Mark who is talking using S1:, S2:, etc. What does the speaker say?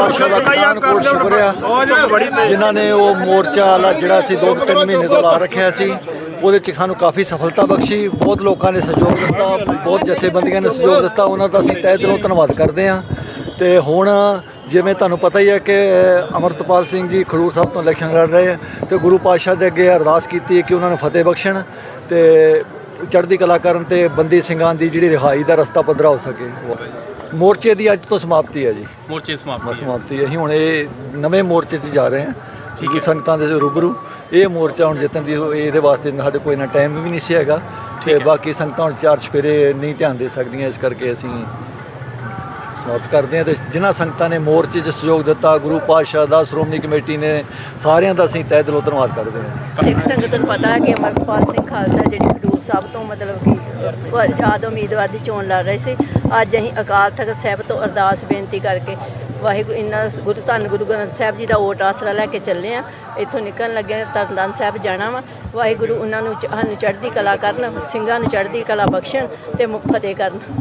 S1: ਪਾਤਸ਼ਾਹ ਦਾ ਕੋਟ ਸ਼ੁਕਰੀਆ। ਜਿਨ੍ਹਾਂ ਨੇ ਉਹ ਮੋਰਚਾ ਵਾਲਾ ਜਿਹੜਾ ਸੀ 2-3 ਮਹੀਨੇ ਤੋਂ ਲਾ ਰੱਖਿਆ ਸੀ ਉਹਦੇ ਚ ਸਾਨੂੰ ਕਾਫੀ ਸਫਲਤਾ ਬਖਸ਼ੀ। ਬਹੁਤ ਲੋਕਾਂ ਨੇ ਸਹਿਯੋਗ ਦਿੱਤਾ ਬਹੁਤ ਜਥੇਬੰਦੀਆਂ ਨੇ ਸਹਿਯੋਗ ਦਿੱਤਾ। ਉਹਨਾਂ ਦਾ ਅਸੀਂ ਤਹਿ ਦਿਲੋਂ ਧੰਨਵਾਦ ਕਰਦੇ ਹਾਂ। ਤੇ ਹੁਣ ਜਿਵੇਂ ਤੁਹਾਨੂੰ ਪਤਾ ਹੀ ਹੈ ਕਿ ਅਮਰਤਪਾਲ ਸਿੰਘ ਜੀ ਖਡੂਰ ਸਾਹਿਬ ਤੋਂ ਇਲੈਕਸ਼ਨ ਲੜ ਰਹੇ ਹੈ ਤੇ ਗੁਰੂ ਪਾਤਸ਼ਾਹ ਦੇ ਅੱਗੇ ਅਰਦਾਸ ਕੀਤੀ ਹੈ ਕਿ ਉਹਨਾਂ ਨੂੰ ਫਤਿਹ ਬਖਸ਼ਣ ਤੇ ਚੜ੍ਹਦੀ ਕਲਾ ਕਰਨ ਤੇ ਬੰਦੀ ਸਿੰਘਾਂ ਦੀ ਜਿਹੜੀ ਰਿਹਾਈ ਦਾ ਰਸਤਾ ਪੱਧਰਾ ਹੋ ਸਕੇ। ਮੋਰਚੇ ਦੀ ਅੱਜ ਤੋਂ ਸਮਾਪਤੀ ਹੈ ਜੀ।
S2: ਮੋਰਚੇ ਸਮਾਪਤ
S1: ਸਮਾਪਤੀ ਹੈ। ਅਸੀਂ ਹੁਣ ਇਹ ਨਵੇਂ ਮੋਰਚੇ 'ਚ ਜਾ ਰਹੇ ਹਾਂ। ਠੀਕ ਹੈ। ਸੰਗਤਾਂ ਦੇ ਰੂਬਰੂ। ਇਹ ਮੋਰਚਾ ਹੁਣ ਜਿੱਤਣ ਦੀ ਇਹਦੇ ਵਾਸਤੇ ਸਾਡੇ ਕੋਈ ਨਾ ਟਾਈਮ ਵੀ ਨਹੀਂ ਸੀ ਹੈਗਾ। ਤੇ ਬਾਕੀ ਸੰਗਤਾਂ ਹੁਣ ਚਾਰ ਚੁਫੇਰੇ ਨਹੀਂ ਧਿਆਨ ਦੇ ਸਕਦੀਆਂ। ਇਸ ਕਰਕੇ ਅਸੀਂ ਸਮਾਪਤ ਕਰਦੇ ਹਾਂ। ਤੇ ਜਿਨ੍ਹਾਂ ਸੰਗਤਾਂ ਨੇ ਮੋਰਚੇ 'ਚ ਸਹਿਯੋਗ ਦਿੱਤਾ ਗੁਰੂ ਪਾਤਸ਼ਾਹ ਦਾ ਸ਼੍ਰੋਮਣੀ ਕਮੇਟੀ ਨੇ ਸਾਰਿਆਂ ਦਾ ਅਸੀਂ ਤਹਿ ਦਿਲੋਂ ਧੰਨਵਾਦ ਕਰਦੇ ਹਾਂ।
S3: ਸਿੱਖ ਸੰਗਤ ਨੂੰ ਪਤਾ ਹੈ ਕਿ ਅਮਰਪਾਲ ਸਿੰਘ ਖਾਲਸਾ ਜਿਹੜੀ ਖਡੂਰ ਸਾਹਿਬ ਤੋਂ ਮਤਲਬ ਕਿ ਆਜ਼ਾਦ ਉਮੀਦਵਾਰ ਦੀ ਚੋਣ ਲੜ ਰਹੇ ਸੀ। ਅੱਜ ਅਸੀਂ ਅਕਾਲ ਤਖਤ ਸਾਹਿਬ ਤੋਂ ਅਰਦਾਸ ਬੇਨਤੀ ਕਰਕੇ ਵਾਹਿਗੁਰੂ ਇੰਨਾ ਗੁਰੂ ਧੰਨ ਗੁਰੂ ਗ੍ਰੰਥ ਸਾਹਿਬ ਜੀ ਦਾ ਓਟ ਆਸਰਾ ਲੈ ਕੇ ਚੱਲੇ ਆ ਇੱਥੋਂ ਨਿਕਲਣ ਲੱਗੇ ਤਰਨਤਾਰਨ ਸਾਹਿਬ ਜਾਣਾ ਵਾ। ਵਾਹਿਗੁਰੂ ਉਹਨਾਂ ਨੂੰ ਸਾਨੂੰ ਚੜ੍ਹਦੀ ਕਲਾ ਕਰਨ, ਸਿੰਘਾਂ ਨੂੰ ਚੜ੍ਹਦੀ ਕਲਾ ਬਖਸ਼ਣ ਤੇ ਮੁਖ ਫਤਿਹ ਕਰਨ।